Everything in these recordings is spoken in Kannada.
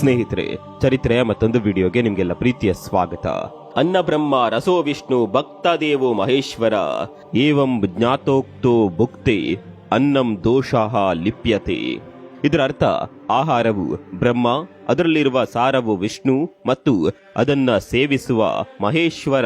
ಸ್ನೇಹಿತರೆ, ಚರಿತ್ರೆಯ ಮತ್ತೊಂದು ವಿಡಿಯೋಗೆ ನಿಮ್ಗೆಲ್ಲ ಪ್ರೀತಿಯ ಸ್ವಾಗತ. ಅನ್ನ ಬ್ರಹ್ಮ ರಸೋ ವಿಷ್ಣು ಭಕ್ತ ದೇವೋ ಮಹೇಶ್ವರ. ಏವಂ ಜ್ಞಾತೋಕ್ತೋ ಭುಕ್ತಿ, ಅನ್ನಂ ದೋಷಾಹ ಲಿಪ್ಯತೆ. ಇದರ ಅರ್ಥ, ಆಹಾರವು ಬ್ರಹ್ಮ, ಅದರಲ್ಲಿರುವ ಸಾರವು ವಿಷ್ಣು ಮತ್ತು ಅದನ್ನ ಸೇವಿಸುವ ಮಹೇಶ್ವರ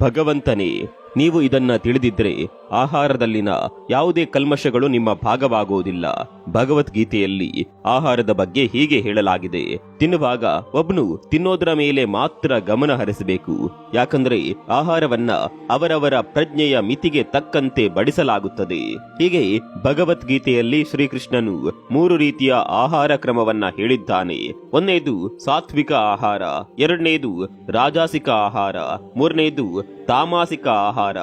ಭಗವಂತನೇ. ನೀವು ಇದನ್ನ ತಿಳಿದಿದ್ರೆ ಆಹಾರದಲ್ಲಿನ ಯಾವುದೇ ಕಲ್ಮಶಗಳು ನಿಮ್ಮ ಭಾಗವಾಗುವುದಿಲ್ಲ. ಭಗವದ್ಗೀತೆಯಲ್ಲಿ ಆಹಾರದ ಬಗ್ಗೆ ಹೀಗೆ ಹೇಳಲಾಗಿದೆ. ತಿನ್ನುವಾಗ ಒಬ್ನು ತಿನ್ನೋದ್ರ ಮೇಲೆ ಮಾತ್ರ ಗಮನ ಹರಿಸಬೇಕು. ಯಾಕಂದ್ರೆ ಆಹಾರವನ್ನ ಅವರವರ ಪ್ರಜ್ಞೆಯ ಮಿತಿಗೆ ತಕ್ಕಂತೆ ಬಡಿಸಲಾಗುತ್ತದೆ. ಹೀಗೆ ಭಗವದ್ಗೀತೆಯಲ್ಲಿ ಶ್ರೀಕೃಷ್ಣನು ಮೂರು ರೀತಿಯ ಆಹಾರ ಕ್ರಮವನ್ನ ಹೇಳಿದ್ದಾನೆ. ಒಂದನೇದು ಸಾತ್ವಿಕ ಆಹಾರ, ಎರಡನೇದು ರಾಜಾಸಿಕ ಆಹಾರ, ಮೂರನೇದು ತಾಮಾಸಿಕ ಆಹಾರ.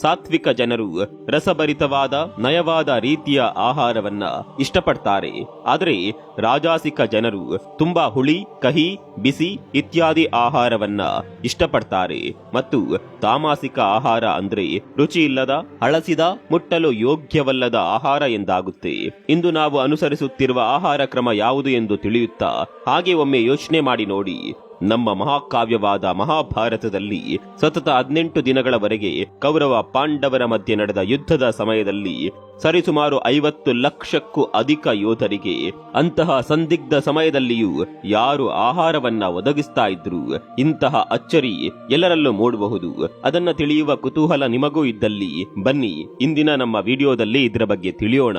ಸಾತ್ವಿಕ ಜನರು ರಸಭರಿತವಾದ, ನಯವಾದ ರೀತಿಯ ಆಹಾರವನ್ನ ಇಷ್ಟಪಡ್ತಾರೆ. ಆದರೆ ರಾಜಾಸಿಕ ಜನರು ತುಂಬಾ ಹುಳಿ, ಕಹಿ, ಬಿಸಿ ಇತ್ಯಾದಿ ಆಹಾರವನ್ನ ಇಷ್ಟಪಡ್ತಾರೆ. ಮತ್ತು ತಾಮಾಸಿಕ ಆಹಾರ ಅಂದ್ರೆ ರುಚಿ ಇಲ್ಲದ ಹಳಸಿದ ಮುಟ್ಟಲು ಯೋಗ್ಯವಲ್ಲದ ಆಹಾರ ಎಂದಾಗುತ್ತೆ. ಇಂದು ನಾವು ಅನುಸರಿಸುತ್ತಿರುವ ಆಹಾರ ಕ್ರಮ ಯಾವುದು ಎಂದು ತಿಳಿಯುತ್ತಾ, ಹಾಗೆ ಒಮ್ಮೆ ಯೋಚನೆ ಮಾಡಿ ನೋಡಿ. ನಮ್ಮ ಮಹಾಕಾವ್ಯವಾದ ಮಹಾಭಾರತದಲ್ಲಿ ಸತತ ಹದಿನೆಂಟು ದಿನಗಳವರೆಗೆ ಕೌರವ ಪಾಂಡವರ ಮಧ್ಯೆ ನಡೆದ ಯುದ್ಧದ ಸಮಯದಲ್ಲಿ ಸರಿಸುಮಾರು ಐವತ್ತು ಲಕ್ಷಕ್ಕೂ ಅಧಿಕ ಯೋಧರಿಗೆ ಅಂತಹ ಸಂದಿಗ್ಧ ಸಮಯದಲ್ಲಿಯೂ ಯಾರು ಆಹಾರವನ್ನ ಒದಗಿಸ್ತಾ ಇದ್ರು, ಇಂತಹ ಅಚ್ಚರಿ ಎಲ್ಲರಲ್ಲೂ ಮೂಡಬಹುದು. ಅದನ್ನ ತಿಳಿಯುವ ಕುತೂಹಲ ನಿಮಗೂ ಇದ್ದಲ್ಲಿ ಬನ್ನಿ, ಇಂದಿನ ನಮ್ಮ ವಿಡಿಯೋದಲ್ಲಿ ಇದರ ಬಗ್ಗೆ ತಿಳಿಯೋಣ.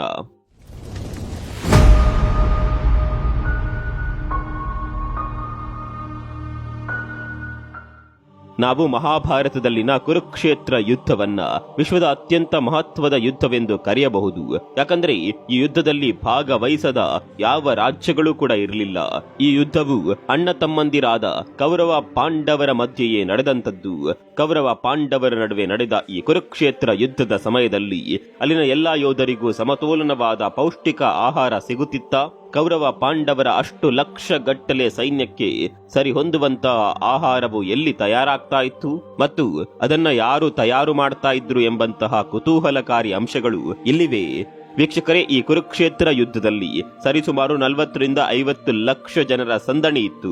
ನಾವು ಮಹಾಭಾರತದಲ್ಲಿನ ಕುರುಕ್ಷೇತ್ರ ಯುದ್ಧವನ್ನ ವಿಶ್ವದ ಅತ್ಯಂತ ಮಹತ್ವದ ಯುದ್ಧವೆಂದು ಕರೆಯಬಹುದು. ಯಾಕಂದ್ರೆ ಈ ಯುದ್ಧದಲ್ಲಿ ಭಾಗವಹಿಸದ ಯಾವ ರಾಜ್ಯಗಳು ಕೂಡ ಇರಲಿಲ್ಲ. ಈ ಯುದ್ಧವು ಅಣ್ಣ ತಮ್ಮಂದಿರಾದ ಕೌರವ ಪಾಂಡವರ ಮಧ್ಯೆಯೇ ನಡೆದಂತದ್ದು ಕೌರವ ಪಾಂಡವರ ನಡುವೆ ನಡೆದ ಈ ಕುರುಕ್ಷೇತ್ರ ಯುದ್ಧದ ಸಮಯದಲ್ಲಿ ಅಲ್ಲಿನ ಎಲ್ಲಾ ಯೋಧರಿಗೂ ಸಮತೋಲನವಾದ ಪೌಷ್ಟಿಕ ಆಹಾರ ಸಿಗುತ್ತಿತ್ತ? ಕೌರವ ಪಾಂಡವರ ಅಷ್ಟು ಲಕ್ಷ ಗಟ್ಟಲೆ ಸೈನ್ಯಕ್ಕೆ ಸರಿಹೊಂದುವಂತ ಆಹಾರವು ಎಲ್ಲಿ ತಯಾರಾಗ್ತಾ ಇತ್ತು? ಮತ್ತು ಅದನ್ನ ಯಾರು ತಯಾರು ಮಾಡ್ತಾ ಇದ್ರು ಎಂಬಂತಹ ಕುತೂಹಲಕಾರಿ ಅಂಶಗಳು ಇಲ್ಲಿವೆ. ವೀಕ್ಷಕರೇ, ಈ ಕುರುಕ್ಷೇತ್ರ ಯುದ್ಧದಲ್ಲಿ ಸರಿಸುಮಾರು ನಲವತ್ತರಿಂದ ಐವತ್ತು ಲಕ್ಷ ಜನರ ಸಂದಣಿ ಇತ್ತು.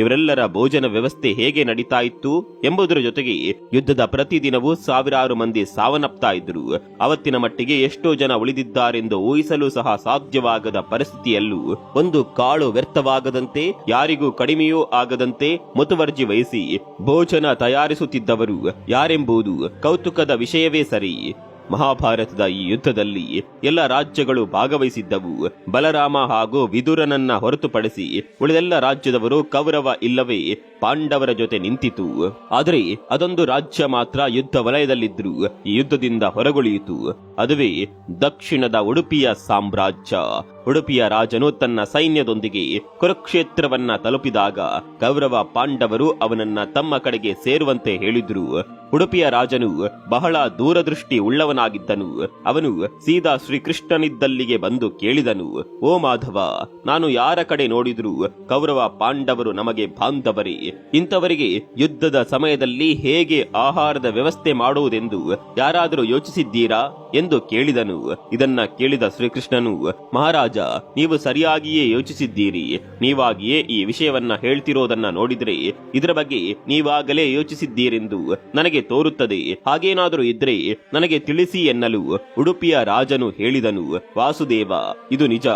ಇವರೆಲ್ಲರ ಭೋಜನ ವ್ಯವಸ್ಥೆ ಹೇಗೆ ನಡೀತಾ ಇತ್ತು ಎಂಬುದರ ಜೊತೆಗೆ ಯುದ್ಧದ ಪ್ರತಿದಿನವೂ ಸಾವಿರಾರು ಮಂದಿ ಸಾವನ್ನಪ್ತಾ ಇದ್ರು ಅವತ್ತಿನ ಮಟ್ಟಿಗೆ ಎಷ್ಟೋ ಜನ ಉಳಿದಿದ್ದಾರೆಂದು ಊಹಿಸಲು ಸಹ ಸಾಧ್ಯವಾಗದ ಪರಿಸ್ಥಿತಿಯಲ್ಲೂ ಒಂದು ಕಾಳು ವ್ಯರ್ಥವಾಗದಂತೆ, ಯಾರಿಗೂ ಕಡಿಮೆಯೂ ಆಗದಂತೆ ಮುತುವರ್ಜಿ ವಹಿಸಿ ಭೋಜನ ತಯಾರಿಸುತ್ತಿದ್ದವರು ಯಾರೆಂಬುದು ಕೌತುಕದ ವಿಷಯವೇ ಸರಿ. ಮಹಾಭಾರತದ ಈ ಯುದ್ಧದಲ್ಲಿ ಎಲ್ಲ ರಾಜ್ಯಗಳು ಭಾಗವಹಿಸಿದ್ದವು. ಬಲರಾಮ ಹಾಗೂ ವಿದುರನನ್ನ ಹೊರತುಪಡಿಸಿ ಉಳಿದೆಲ್ಲ ರಾಜ್ಯದವರು ಕೌರವ ಇಲ್ಲವೇ ಪಾಂಡವರ ಜೊತೆ ನಿಂತಿತು. ಆದರೆ ಅದೊಂದು ರಾಜ್ಯ ಮಾತ್ರ ಯುದ್ಧ ವಲಯದಲ್ಲಿದ್ರು ಈ ಯುದ್ಧದಿಂದ ಹೊರಗುಳಿಯಿತು. ಅದುವೇ ದಕ್ಷಿಣದ ಉಡುಪಿಯ ಸಾಮ್ರಾಜ್ಯ. ಉಡುಪಿಯ ರಾಜನು ತನ್ನ ಸೈನ್ಯದೊಂದಿಗೆ ಕುರುಕ್ಷೇತ್ರವನ್ನ ತಲುಪಿದಾಗ ಕೌರವ ಪಾಂಡವರು ಅವನನ್ನ ತಮ್ಮ ಕಡೆಗೆ ಸೇರುವಂತೆ ಹೇಳಿದ್ರು. ಉಡುಪಿಯ ರಾಜನು ಬಹಳ ದೂರದೃಷ್ಟಿ ಉಳ್ಳವನಾಗಿದ್ದನು. ಅವನು ಸೀದಾ ಶ್ರೀಕೃಷ್ಣನಿದ್ದಲ್ಲಿಗೆ ಬಂದು ಕೇಳಿದನು, ಓ ಮಾಧವ, ನಾನು ಯಾರ ಕಡೆ ನೋಡಿದ್ರು ಕೌರವ ಪಾಂಡವರು ನಮಗೆ ಬಾಂಧವರೇ. ಇಂಥವರಿಗೆ ಯುದ್ಧದ ಸಮಯದಲ್ಲಿ ಹೇಗೆ ಆಹಾರದ ವ್ಯವಸ್ಥೆ ಮಾಡುವುದೆಂದು ಯಾರಾದರೂ ಯೋಚಿಸಿದ್ದೀರಾ? ಎಂದು ಕೇಳಿದನು. ಇದನ್ನ ಕೇಳಿದ ಶ್ರೀಕೃಷ್ಣನು, ಮಹಾರಾಜ, ನೀವು ಸರಿಯಾಗಿಯೇ ಯೋಚಿಸಿದ್ದೀರಿ. ನೀವಾಗಿಯೇ ಈ ವಿಷಯವನ್ನ ಹೇಳ್ತಿರೋದನ್ನ ನೋಡಿದ್ರೆ ಇದರ ಬಗ್ಗೆ ನೀವಾಗಲೇ ಯೋಚಿಸಿದ್ದೀರೆಂದು ನನಗೆ ತೋರುತ್ತದೆ. ಹಾಗೇನಾದರೂ ಇದ್ರೆ ನನಗೆ ತಿಳಿಸಿ ಎನ್ನಲು ಉಡುಪಿಯ ರಾಜನು ಹೇಳಿದನು. ವಾಸುದೇವ, ಇದು ನಿಜ.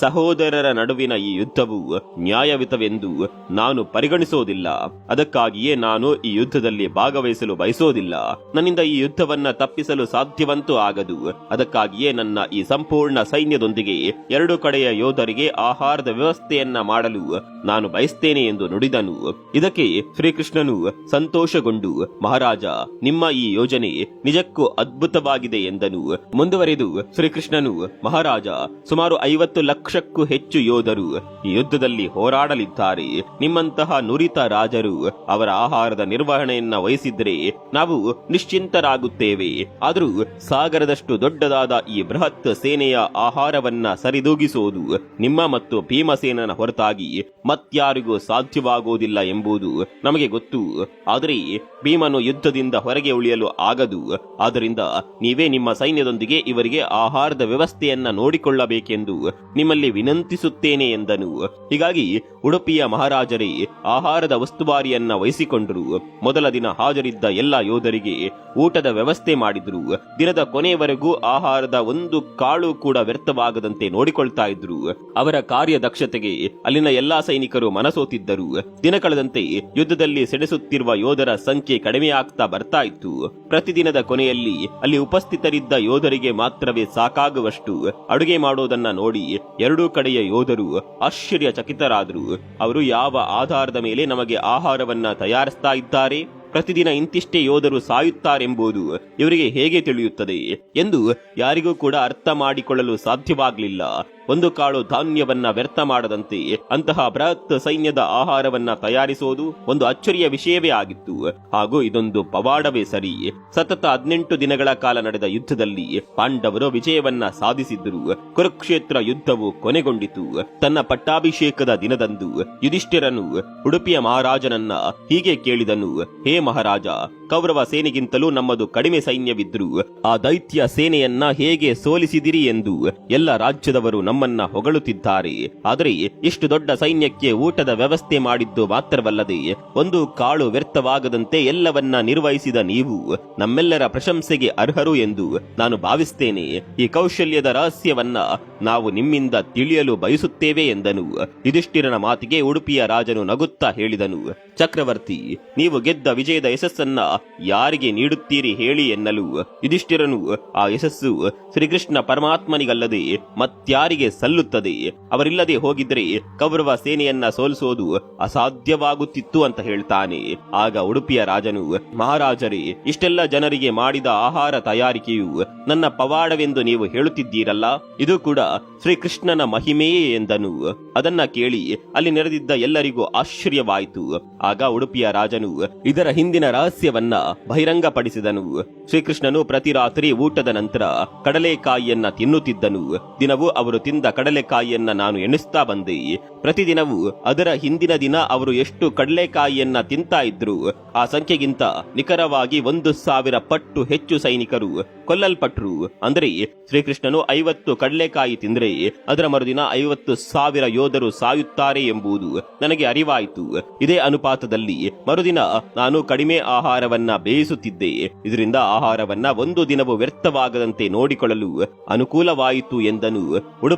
ಸಹೋದರರ ನಡುವಿನ ಈ ಯುದ್ಧವು ನ್ಯಾಯಯುತವೆಂದು ನಾನು ಪರಿಗಣಿಸೋದಿಲ್ಲ. ಅದಕ್ಕಾಗಿಯೇ ನಾನು ಈ ಯುದ್ಧದಲ್ಲಿ ಭಾಗವಹಿಸಲು ಬಯಸೋದಿಲ್ಲ. ನನ್ನಿಂದ ಈ ಯುದ್ಧವನ್ನ ತಪ್ಪಿಸಲು ಸಾಧ್ಯವಂತೂ ಆಗದು. ಅದಕ್ಕಾಗಿಯೇ ನನ್ನ ಈ ಸಂಪೂರ್ಣ ಸೈನ್ಯದೊಂದಿಗೆ ಎರಡು ಕಡೆಯ ಯೋಧರಿಗೆ ಆಹಾರದ ವ್ಯವಸ್ಥೆಯನ್ನ ಮಾಡಲು ನಾನು ಬಯಸ್ತೇನೆ ಎಂದು ನುಡಿದನು. ಇದಕ್ಕೆ ಶ್ರೀಕೃಷ್ಣನು ಸಂತೋಷಗೊಂಡು, ಮಹಾರಾಜ, ನಿಮ್ಮ ಈ ಯೋಜನೆ ನಿಜಕ್ಕೂ ಅದ್ಭುತವಾಗಿದೆ ಎಂದನು. ಮುಂದುವರೆದು ಶ್ರೀಕೃಷ್ಣನು, ಮಹಾರಾಜ, ಸುಮಾರು ಐವತ್ತು ಲಕ್ಷಕ್ಕೂ ಹೆಚ್ಚು ಯೋಧರು ಈ ಯುದ್ಧದಲ್ಲಿ ಹೋರಾಡಲಿದ್ದಾರೆ. ನಿಮ್ಮಂತಹ ನುರಿತ ರಾಜರು ಅವರ ಆಹಾರದ ನಿರ್ವಹಣೆಯನ್ನ ವಹಿಸಿದ್ರೆ ನಾವು ನಿಶ್ಚಿಂತರಾಗುತ್ತೇವೆ. ಆದರೂ ಸಾಗರದಷ್ಟು ಇಷ್ಟು ದೊಡ್ಡದಾದ ಈ ಬೃಹತ್ ಸೇನೆಯ ಆಹಾರವನ್ನ ಸರಿದೂಗಿಸುವುದು ನಿಮ್ಮ ಮತ್ತು ಭೀಮಸೇನನ ಹೊರತಾಗಿ ಮತ್ಯಾರಿಗೂ ಸಾಧ್ಯವಾಗುವುದಿಲ್ಲ ಎಂಬುದು ನಮಗೆ ಗೊತ್ತು. ಆದರೆ ಭೀಮನು ಯುದ್ಧದಿಂದ ಹೊರಗೆ ಉಳಿಯಲು ಆಗದು. ಆದ್ದರಿಂದ ನೀವೇ ನಿಮ್ಮ ಸೈನ್ಯದೊಂದಿಗೆ ಇವರಿಗೆ ಆಹಾರದ ವ್ಯವಸ್ಥೆಯನ್ನ ನೋಡಿಕೊಳ್ಳಬೇಕೆಂದು ನಿಮ್ಮಲ್ಲಿ ವಿನಂತಿಸುತ್ತೇನೆ ಎಂದನು. ಹೀಗಾಗಿ ಉಡುಪಿಯ ಮಹಾರಾಜರೇ, ಆಹಾರದ ಉಸ್ತುವಾರಿಯನ್ನ ವಹಿಸಿಕೊಂಡರು. ಮೊದಲ ದಿನ ಹಾಜರಿದ್ದ ಎಲ್ಲ ಯೋಧರಿಗೆ ಊಟದ ವ್ಯವಸ್ಥೆ ಮಾಡಿದ್ರು. ದಿನದ ಕೊನೆಯವರೆಗೂ ಆಹಾರದ ಒಂದು ಕಾಳು ಕೂಡ ವ್ಯರ್ಥವಾಗದಂತೆ ನೋಡಿಕೊಳ್ತಾ ಇದ್ರು. ಅವರ ಕಾರ್ಯದಕ್ಷತೆಗೆ ಅಲ್ಲಿನ ಎಲ್ಲಾ ಸೈನಿಕರು ಮನಸೋತಿದ್ದರು. ದಿನ ಕಳೆದಂತೆ ಯುದ್ಧದಲ್ಲಿ ಸೆಣಸುತ್ತಿರುವ ಯೋಧರ ಸಂಖ್ಯೆ ಕಡಿಮೆಯಾಗ್ತಾ ಬರ್ತಾ ಇತ್ತು. ಪ್ರತಿದಿನದ ಕೊನೆಯಲ್ಲಿ ಅಲ್ಲಿ ಉಪಸ್ಥಿತರಿದ್ದ ಯೋಧರಿಗೆ ಮಾತ್ರವೇ ಸಾಕಾಗುವಷ್ಟು ಅಡುಗೆ ಮಾಡೋದನ್ನ ನೋಡಿ ಎರಡೂ ಕಡೆಯ ಯೋಧರು ಆಶ್ಚರ್ಯಚಕಿತರಾದರು. ಅವರು ಯಾವ ಆಧಾರದ ಮೇಲೆ ನಮಗೆ ಆಹಾರವನ್ನ ತಯಾರಿಸ್ತಾ ಇದ್ದಾರೆ? ಪ್ರತಿದಿನ ಇಂತಿಷ್ಟೇ ಯೋಧರು ಸಾಯುತ್ತಾರೆಂಬುದು ಇವರಿಗೆ ಹೇಗೆ ತಿಳಿಯುತ್ತದೆ ಎಂದು ಯಾರಿಗೂ ಕೂಡ ಅರ್ಥ ಮಾಡಿಕೊಳ್ಳಲು ಸಾಧ್ಯವಾಗಲಿಲ್ಲ. ಒಂದು ಕಾಳು ಧಾನ್ಯವನ್ನ ವ್ಯರ್ಥ ಮಾಡದಂತೆ. ಅಂತಹ ಬೃಹತ್ ಸೈನ್ಯದ ಆಹಾರವನ್ನ ತಯಾರಿಸುವುದು ಒಂದು ಅಚ್ಚರಿಯ ವಿಷಯವೇ ಆಗಿತ್ತು. ಹಾಗೂ ಇದೊಂದು ಪವಾಡವೇ ಸರಿ. ಸತತ ಹದಿನೆಂಟು ದಿನಗಳ ಕಾಲ ನಡೆದ ಯುದ್ಧದಲ್ಲಿ ಪಾಂಡವರು ವಿಜಯವನ್ನ ಸಾಧಿಸಿದ್ದರು. ಕುರುಕ್ಷೇತ್ರ ಯುದ್ಧವು ಕೊನೆಗೊಂಡಿತು. ತನ್ನ ಪಟ್ಟಾಭಿಷೇಕದ ದಿನದಂದು ಯುಧಿಷ್ಠಿರನು ಉಡುಪಿಯ ಮಹಾರಾಜನನ್ನ ಹೀಗೆ ಕೇಳಿದನು, ಹೇ ಮಹಾರಾಜ, ಕೌರವ ಸೇನೆಗಿಂತಲೂ ನಮ್ಮದು ಕಡಿಮೆ ಸೈನ್ಯವಿದ್ರು. ಆ ದೈತ್ಯ ಸೇನೆಯನ್ನ ಹೇಗೆ ಸೋಲಿಸಿದಿರಿ ಎಂದು ಎಲ್ಲ ರಾಜ್ಯದವರು ನಮ್ಮನ್ನ ಹೊಗಳುತ್ತಿದ್ದಾರೆ. ಆದರೆ ಇಷ್ಟು ದೊಡ್ಡ ಸೈನ್ಯಕ್ಕೆ ಊಟದ ವ್ಯವಸ್ಥೆ ಮಾಡಿದ್ದು ಮಾತ್ರವಲ್ಲದೆ ಒಂದು ಕಾಳು ವ್ಯರ್ಥವಾಗದಂತೆ ಎಲ್ಲವನ್ನ ನಿರ್ವಹಿಸಿದ ನೀವು ನಮ್ಮೆಲ್ಲರ ಪ್ರಶಂಸೆಗೆ ಅರ್ಹರು ಎಂದು ನಾನು ಭಾವಿಸ್ತೇನೆ. ಈ ಕೌಶಲ್ಯದ ರಹಸ್ಯವನ್ನ ನಾವು ನಿಮ್ಮಿಂದ ತಿಳಿಯಲು ಬಯಸುತ್ತೇವೆ ಎಂದನು. ಯುಧಿಷ್ಠಿರನ ಮಾತಿಗೆ ಉಡುಪಿಯ ರಾಜನು ನಗುತ್ತಾ ಹೇಳಿದನು. ಚಕ್ರವರ್ತಿ, ನೀವು ಗೆದ್ದ ವಿಜಯದ ಯಶಸ್ಸನ್ನ ಯಾರಿಗೆ ನೀಡುತ್ತೀರಿ ಹೇಳಿ ಎನ್ನಲು. ಯುಧಿಷ್ಠಿರನು, ಆ ಯಶಸ್ಸು ಶ್ರೀಕೃಷ್ಣ ಪರಮಾತ್ಮನಿಗಲ್ಲದೆ ಮತ್ಯಾರಿಗೆ ಸಲ್ಲುತ್ತದೆ. ಅವರಿಲ್ಲದೆ ಹೋಗಿದ್ರೆ ಕೌರವ ಸೇನೆಯನ್ನ ಸೋಲಿಸೋದು ಅಸಾಧ್ಯವಾಗುತ್ತಿತ್ತು ಅಂತ ಹೇಳ್ತಾನೆ. ಆಗ ಉಡುಪಿಯ ರಾಜನು, ಮಹಾರಾಜರೇ, ಇಷ್ಟೆಲ್ಲ ಜನರಿಗೆ ಮಾಡಿದ ಆಹಾರ ತಯಾರಿಕೆಯು ನನ್ನ ಪವಾಡವೆಂದು ನೀವು ಹೇಳುತ್ತಿದ್ದೀರಲ್ಲ? ಇದು ಕೂಡ ಶ್ರೀಕೃಷ್ಣನ ಮಹಿಮೆಯೇ ಎಂದನು. ಅದನ್ನ ಕೇಳಿ ಅಲ್ಲಿ ನೆರೆದಿದ್ದ ಎಲ್ಲರಿಗೂ ಆಶ್ಚರ್ಯವಾಯಿತು. ಆಗ ಉಡುಪಿಯ ರಾಜನು ಇದರ ಹಿಂದಿನ ರಹಸ್ಯವನ್ನ ಬಹಿರಂಗಪಡಿಸಿದನು. ಶ್ರೀಕೃಷ್ಣನು ಪ್ರತಿ ರಾತ್ರಿ ಊಟದ ನಂತರ ಕಡಲೆಕಾಯಿಯನ್ನ ತಿನ್ನುತ್ತಿದ್ದನು. ದಿನವೂ ಅವರು ತಿಂದ ಕಡಲೆಕಾಯಿಯನ್ನ ನಾನು ಎಣಿಸ್ತಾ ಬಂದೆ. ಪ್ರತಿದಿನವೂ ಅದರ ಹಿಂದಿನ ದಿನ ಅವರು ಎಷ್ಟು ಕಡಲೆಕಾಯಿಯನ್ನ ತಿಂತಾ ಇದ್ರು. ಆ ಸಂಖ್ಯೆಗಿಂತ ನಿಖರವಾಗಿ ಒಂದು ಸಾವಿರ ಪಟ್ಟು ಹೆಚ್ಚು ಸೈನಿಕರು ಕೊಲ್ಲಲ್ಪಟ್ರು. ಅಂದರೆ ಶ್ರೀಕೃಷ್ಣನು ಐವತ್ತು ಕಡಲೆಕಾಯಿ ತಿಂದ್ರೆ ಅದರ ಮರುದಿನ ಐವತ್ತು ಸಾವಿರ ಯೋಧರು ಸಾಯುತ್ತಾರೆ ಎಂಬುದು ನನಗೆ ಅರಿವಾಯಿತು. ಇದೇ ಅನುಪಾತದಲ್ಲಿ ಮರುದಿನ ನಾನು ಕಡಿಮೆ ಆಹಾರವನ್ನ ಬೇಯಿಸುತ್ತಿದ್ದೆ. ಇದರಿಂದ ಆಹಾರವನ್ನ ಒಂದು ದಿನವೂ ವ್ಯರ್ಥವಾಗದಂತೆ ನೋಡಿಕೊಳ್ಳಲು ಅನುಕೂಲವಾಯಿತು ಎಂದನು.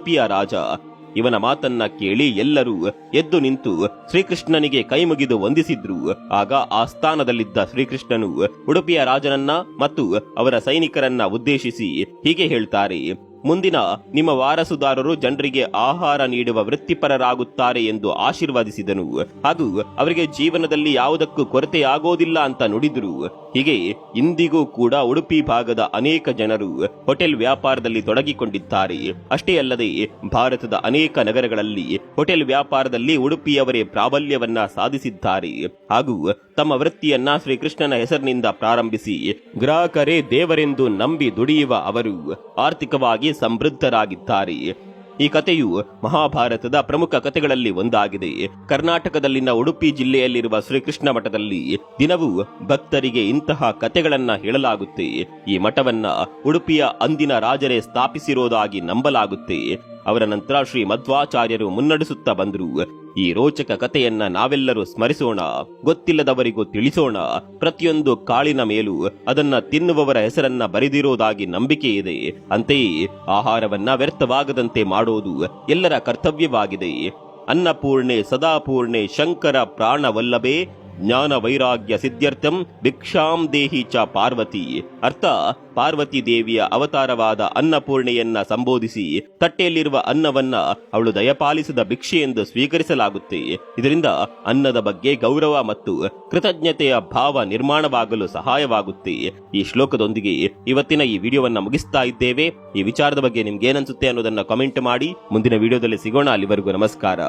ಉಡುಪಿಯ ರಾಜ, ಇವನ ಮಾತನ್ನ ಕೇಳಿ ಎಲ್ಲರೂ ಎದ್ದು ನಿಂತು ಶ್ರೀಕೃಷ್ಣನಿಗೆ ಕೈಮುಗಿದು ವಂದಿಸಿದ್ರು. ಆಗ ಆ ಸ್ಥಾನದಲ್ಲಿದ್ದ ಶ್ರೀಕೃಷ್ಣನು ಉಡುಪಿಯ ರಾಜನನ್ನ ಮತ್ತು ಅವರ ಸೈನಿಕರನ್ನ ಉದ್ದೇಶಿಸಿ ಹೀಗೆ ಹೇಳ್ತಾರೆ ಮುಂದಿನ ನಿಮ್ಮ ವಾರಸುದಾರರು ಜನರಿಗೆ ಆಹಾರ ನೀಡುವ ವೃತ್ತಿಪರರಾಗುತ್ತಾರೆ ಎಂದು ಆಶೀರ್ವಾದಿಸಿದನು. ಹಾಗೂ ಅವರಿಗೆ ಜೀವನದಲ್ಲಿ ಯಾವುದಕ್ಕೂ ಕೊರತೆಯಾಗೋದಿಲ್ಲ ಅಂತ ನುಡಿದರು. ಹೀಗೆ ಇಂದಿಗೂ ಕೂಡ ಉಡುಪಿ ಭಾಗದ ಅನೇಕ ಜನರು ಹೋಟೆಲ್ ವ್ಯಾಪಾರದಲ್ಲಿ ತೊಡಗಿಕೊಂಡಿದ್ದಾರೆ. ಅಷ್ಟೇ ಅಲ್ಲದೆ ಭಾರತದ ಅನೇಕ ನಗರಗಳಲ್ಲಿ ಹೋಟೆಲ್ ವ್ಯಾಪಾರದಲ್ಲಿ ಉಡುಪಿಯವರೇ ಪ್ರಾಬಲ್ಯವನ್ನ ಸಾಧಿಸಿದ್ದಾರೆ. ಹಾಗೂ ತಮ್ಮ ವೃತ್ತಿಯನ್ನ ಶ್ರೀಕೃಷ್ಣನ ಹೆಸರಿನಿಂದ ಪ್ರಾರಂಭಿಸಿ, ಗ್ರಾಹಕರೇ ದೇವರೆಂದು ನಂಬಿ ದುಡಿಯುವ ಅವರು ಆರ್ಥಿಕವಾಗಿ ಸಮೃದ್ಧರಾಗಿದ್ದಾರೆ. ಈ ಕಥೆಯು ಮಹಾಭಾರತದ ಪ್ರಮುಖ ಕಥೆಗಳಲ್ಲಿ ಒಂದಾಗಿದೆ. ಕರ್ನಾಟಕದಲ್ಲಿನ ಉಡುಪಿ ಜಿಲ್ಲೆಯಲ್ಲಿರುವ ಶ್ರೀಕೃಷ್ಣ ಮಠದಲ್ಲಿ ದಿನವೂ ಭಕ್ತರಿಗೆ ಇಂತಹ ಕಥೆಗಳನ್ನ ಹೇಳಲಾಗುತ್ತೆ. ಈ ಮಠವನ್ನ ಉಡುಪಿಯ ಅಂದಿನ ರಾಜರೇ ಸ್ಥಾಪಿಸಿರೋದಾಗಿ ನಂಬಲಾಗುತ್ತೆ. ಅವರ ನಂತರ ಶ್ರೀ ಮಧ್ವಾಚಾರ್ಯರು ಮುನ್ನಡೆಸುತ್ತಾ ಬಂದರು. ಈ ರೋಚಕ ಕಥೆಯನ್ನ ನಾವೆಲ್ಲರೂ ಸ್ಮರಿಸೋಣ, ಗೊತ್ತಿಲ್ಲದವರಿಗೂ ತಿಳಿಸೋಣ. ಪ್ರತಿಯೊಂದು ಕಾಳಿನ ಮೇಲೂ ಅದನ್ನ ತಿನ್ನುವವರ ಹೆಸರನ್ನ ಬರೆದಿರೋದಾಗಿ ನಂಬಿಕೆ ಇದೆ. ಅಂತೆಯೇ ಆಹಾರವನ್ನ ವ್ಯರ್ಥವಾಗದಂತೆ ಮಾಡೋದು ಎಲ್ಲರ ಕರ್ತವ್ಯವಾಗಿದೆ. ಅನ್ನಪೂರ್ಣೆ, ಸದಾಪೂರ್ಣೆ, ಶಂಕರ ಪ್ರಾಣವಲ್ಲಭೆ ಜ್ಞಾನ ವೈರಾಗ್ಯ ಸಿದ್ಧ್ಯರ್ಥಂ ಭಿಕ್ಷಾಂ ದೇಹಿ ಚ ಪಾರ್ವತಿ. ಅರ್ಥ, ಪಾರ್ವತಿ ದೇವಿಯ ಅವತಾರವಾದ ಅನ್ನಪೂರ್ಣೆಯನ್ನ ಸಂಬೋಧಿಸಿ ತಟ್ಟೆಯಲ್ಲಿರುವ ಅನ್ನವನ್ನ ಅವಳು ದಯಪಾಲಿಸಿದ ಭಿಕ್ಷೆ ಎಂದು ಸ್ವೀಕರಿಸಲಾಗುತ್ತೆ. ಇದರಿಂದ ಅನ್ನದ ಬಗ್ಗೆ ಗೌರವ ಮತ್ತು ಕೃತಜ್ಞತೆಯ ಭಾವ ನಿರ್ಮಾಣವಾಗಲು ಸಹಾಯವಾಗುತ್ತೆ. ಈ ಶ್ಲೋಕದೊಂದಿಗೆ ಇವತ್ತಿನ ಈ ವಿಡಿಯೋವನ್ನ ಮುಗಿಸ್ತಾ ಇದ್ದೇವೆ. ಈ ವಿಚಾರದ ಬಗ್ಗೆ ನಿಮ್ಗೆ ಏನನ್ಸುತ್ತೆ ಅನ್ನೋದನ್ನ ಕಾಮೆಂಟ್ ಮಾಡಿ. ಮುಂದಿನ ವಿಡಿಯೋದಲ್ಲಿ ಸಿಗೋಣ. ಅಲ್ಲಿವರೆಗೂ ನಮಸ್ಕಾರ.